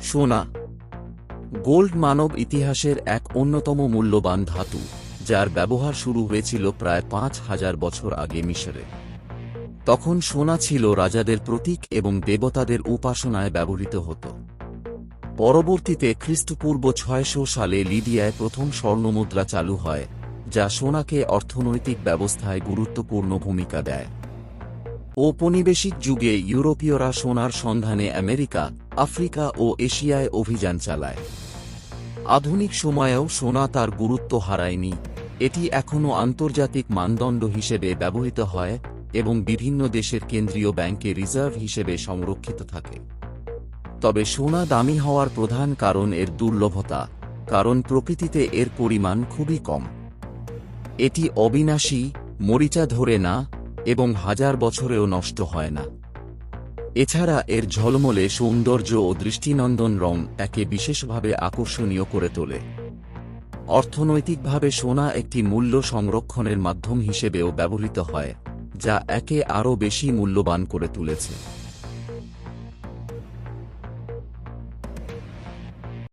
সোনা, গোল্ড মানব ইতিহাসের এক অন্যতম মূল্যবান ধাতু, যার ব্যবহার শুরু হয়েছিল প্রায় পাঁচ হাজার বছর আগে মিশরে। তখন সোনা ছিল রাজাদের প্রতীক এবং দেবতাদের উপাসনায় ব্যবহৃত হতো। পরবর্তীতে খ্রিস্টপূর্ব ছয়শো সালে লিডিয়ায় প্রথম স্বর্ণমুদ্রা চালু হয়, যা সোনাকে অর্থনৈতিক ব্যবস্থায় গুরুত্বপূর্ণ ভূমিকা দেয়। ঔপনিবেশিক যুগে ইউরোপীয়রা সোনার সন্ধানে আমেরিকা, আফ্রিকা ও এশিয়ায় অভিযান চালায়। আধুনিক সময়েও সোনা তার গুরুত্ব হারায়নি। এটি এখনও আন্তর্জাতিক মানদণ্ড হিসেবে ব্যবহৃত হয় এবং বিভিন্ন দেশের কেন্দ্রীয় ব্যাংকে রিজার্ভ হিসেবে সংরক্ষিত থাকে। তবে সোনা দামি হওয়ার প্রধান কারণ এর দুর্লভতা, কারণ প্রকৃতিতে এর পরিমাণ খুবই কম। এটি অবিনাশী, মরিচা ধরে না এবং হাজার বছরেও নষ্ট হয় না। এছাড়া এর ঝলমলে সৌন্দর্য ও দৃষ্টিনন্দন রং একে বিশেষভাবে আকর্ষণীয় করে তোলে। অর্থনৈতিকভাবে সোনা একটি মূল্য সংরক্ষণের মাধ্যম হিসেবেও ব্যবহৃত হয়, যা একে আরও বেশি মূল্যবান করে তুলেছে।